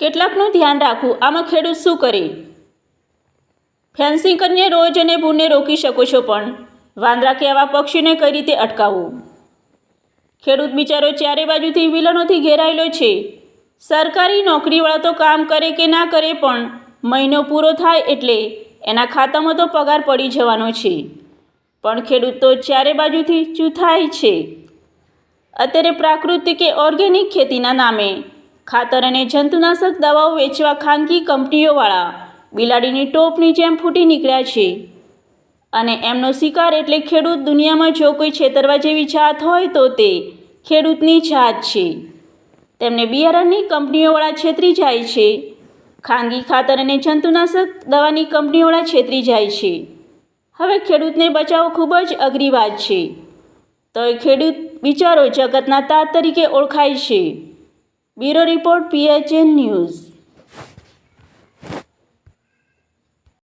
કેટલાકનું ધ્યાન રાખવું, આમાં ખેડૂત શું કરે? ફેન્સિંગ કરીને રોજ અને ભૂને રોકી શકો છો પણ વાંદરા કે આવા પક્ષીને કઈ રીતે અટકાવવું? ખેડૂત બિચારો ચારે બાજુથી વિલનોથી ઘેરાયેલો છે. સરકારી નોકરીવાળા તો કામ કરે કે ના કરે પણ મહિનો પૂરો થાય એટલે એના ખાતામાં તો પગાર પડી જવાનો છે. પણ ખેડૂત તો ચારે બાજુથી ચૂથાય છે. અત્યારે પ્રાકૃતિક કે ઓર્ગેનિક ખેતીના નામે ખાતર અને જંતુનાશક દવાઓ વેચવા ખાનગી કંપનીઓવાળા બિલાડીની ટોપની જેમ ફૂટી નીકળ્યા છે. અને એમનો શિકાર એટલે ખેડૂત દુનિયામાં જો કોઈ છેતરવા જેવી જાત હોય તો તે ખેડૂતની જાત છે. તેમને બિયારણની કંપનીઓવાળા છેતરી જાય છે. ખાનગી ખાતર અને જંતુનાશક દવાની કંપનીઓવાળા છેતરી જાય છે. હવે ખેડૂતને બચાવવો ખૂબ જ અઘરી વાત છે. તો એ ખેડૂત બિચારો જગતના તાત તરીકે ઓળખાય છે. Bureau report PHN news